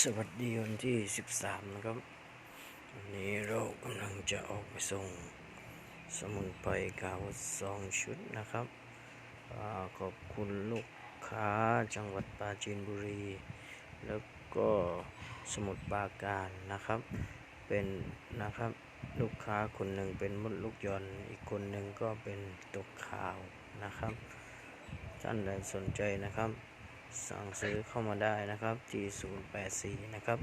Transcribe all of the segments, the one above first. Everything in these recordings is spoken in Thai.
สวัสดีวันที่ 13 นะครับ วันนี้เรากำลังจะออกไปส่งสมุนไพรกาวสองชุดนะครับอขอบคุณลูกค้าจังหวัดปราจีนบุรี แล้วก็สมุทรปราการนะครับ เป็นนะครับลูกค้าคนหนึ่งเป็นมดลูกยอนอีกคนหนึ่งก็เป็นตกข่าวนะครับ ท่านใดสนใจนะครับ สั่งซื้อเข้ามาได้นะครับที่084 นะครับ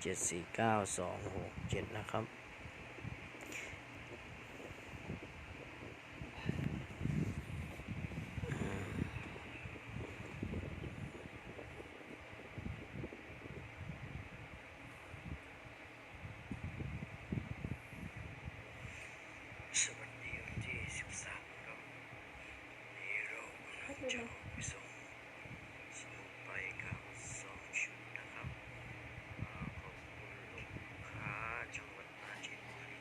749 267 นะครับ สวัสดีวันที่13ครับนนี้เรากำลังจะออกไปส่ง สมุนไพรกับสองชุดนะครับอ่าขอบคุณลูกค้าจังหวัดปราจีนบุรี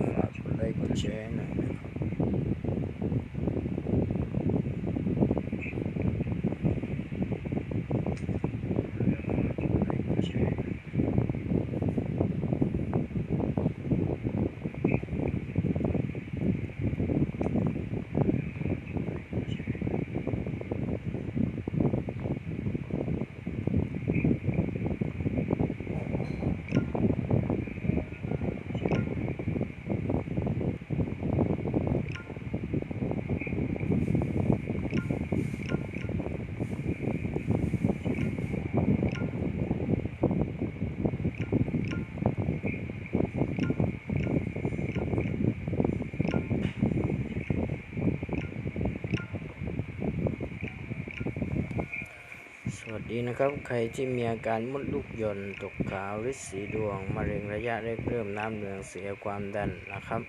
ก็มาแดไลค์กดแชร์หน่อยนะครับสวัสดีนะครับ ใครที่มีอาการมดลูกย่อนตกขาวฤิสีดวงมะเร็งระยะแรกเริ่มน้ำเหลืองเสียความดันนะครับ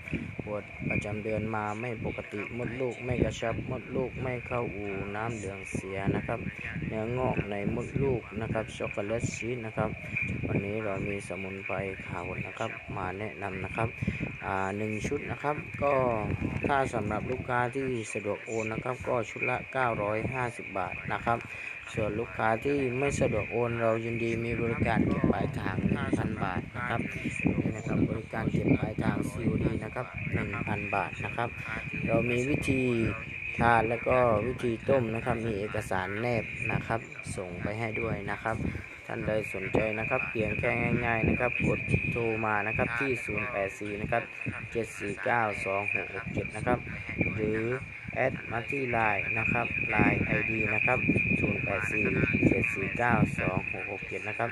ปวดประจำเดือนมาไม่ปกติมดลูกไม่กระชับมดลูกไม่เข้าอูน้ำเหลืองเสียนะครับ เนื้องอกในมดลูกนะครับช็อกโกแลตชีสนะครับ วันนี้เรามีสมุนไพรขาวนะครับ มาแนะนำนะครับ หนึ่งชุดนะครับ ก็ถ้าสำหรับลูกค้าที่สะดวกโอนนะครับ ก็ชุดละ 950 บาทนะครับ ส่วนลูกค้าที่ไม่สะดวกโอน เรายินดีมีบริการเก็บปลายทาง 1,000 บาทนะครับนี่นะครับบริการเก็บปลายทาง COD นะครับ 1,000 บาทนะครับ เรามีวิธีทานแล้วก็วิธีต้มนะครับมีเอกสารแนบนะครับ ส่งไปให้ด้วยนะครับ ท่านใดสนใจนะครับเพียงแค่ง่าย ๆนะครับ กดโทรมานะครับที่ 084 นะครับ 7492667 นะครับ หรือแอดมาที่ไลน์นะครับไลน์ไอดีนะครับ 0847492667 นะครับ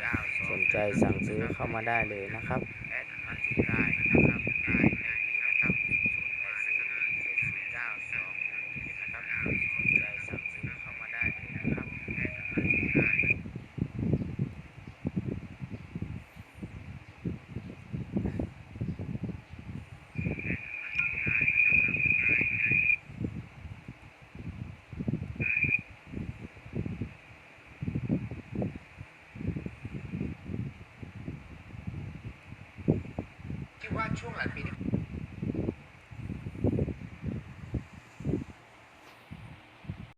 สนใจสั่งซื้อเข้ามาได้เลยนะครับแอดมาที่ไลน์นะครับไลน์ ID นะครับ0847492667 นะครับสนใจสั่งซื้อเข้ามาได้เลยนะครับแอดมาที่ไลน์ คิดว่าช่วงหลายปีที่